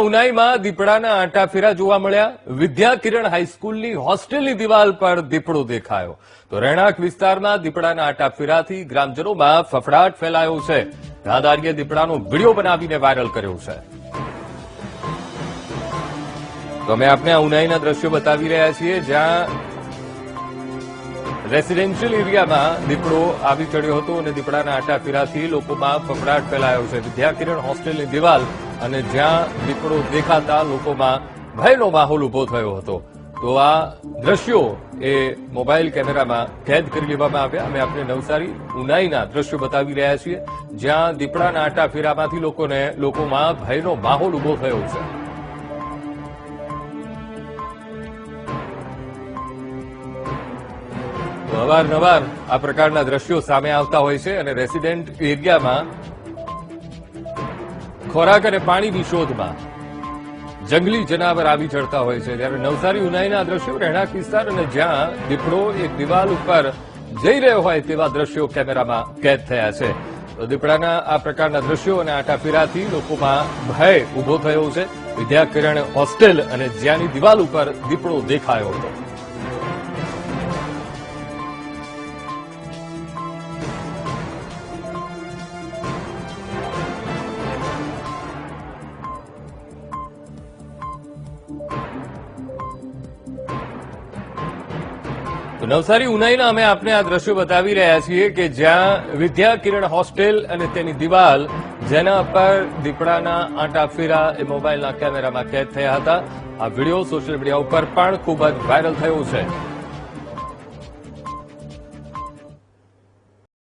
ઉનાઈમાં દીપડાના આંટાફેરા જોવા મળ્યા. વિદ્યા કિરણ હાઈસ્કૂલની હોસ્ટેલની દિવાલ પર દીપડો દેખાયો. તો રહેણાંક વિસ્તારમાં દીપડાના આંટાફેરાથી ગ્રામજનોમાં ફફડાટ ફેલાયો છે. રાહદારીએ દીપડાનો વીડિયો બનાવીને વાયરલ કર્યો છે. તો અમે આપને આ ઉનાઈના દ્રશ્યો બતાવી રહ્યા છીએ, જ્યાં રેસિડેન્શિયલ એરિયામાં દીપડો આવી ચડ્યો હતો અને દીપડાના આટા ફેરાથી લોકોમાં ફફડાટ ફેલાયો છે. વિદ્યાકિરણ હોસ્ટેલની દિવાલ અને જ્યાં દીપડો દેખાતા લોકોમાં ભયનો માહોલ ઊભો થયો હતો. તો આ દ્રશ્યો એ મોબાઈલ કેમેરામાં કેદ કરી લેવામાં આવ્યા. અમે આપણે નવસારી ઉનાઈના દ્રશ્યો બતાવી રહ્યા છીએ, જ્યાં દીપડાના આટા ફેરામાંથી લોકોને, લોકોમાં ભયનો માહોલ ઊભો થયો છે. અવારનવાર આ પ્રકારના દ્રશ્યો સામે આવતા હોય છે અને રેસિડેન્ટ એરિયામાં ખોરાક અને પાણીની શોધમાં. જંગલી જનાવર આવી ચડતા હોય છે. ત્યારે નવસારી ઉનાઈના દ્રશ્યો રહેણાંક વિસ્તાર અને જ્યાં દીપડો એક દિવાલ ઉપર જઈ રહ્યો હોય તેવા દ્રશ્યો કેમેરામાં કેદ થયા છે. તો દીપડાના આ પ્રકારના દ્રશ્યો અને આટાફેરાથી લોકોમાં ભય ઊભો થયો છે. વિદ્યાકિરણ હોસ્ટેલ અને જ્યાંની દિવાલ ઉપર દીપડો દેખાયો હતો. તો નવસારી ઉનાઈના અમે આપને આ દ્રશ્યો બતાવી રહ્યા છીએ કે જ્યાં વિદ્યા કિરણ હોસ્ટેલ અને તેની દિવાલ, જેના પર દીપડાના આંટા ફેરા એ મોબાઈલના કેમેરામાં કેદ થયા હતા. આ વીડિયો સોશિયલ મીડિયા ઉપર પણ ખૂબ જ વાયરલ થયો છે.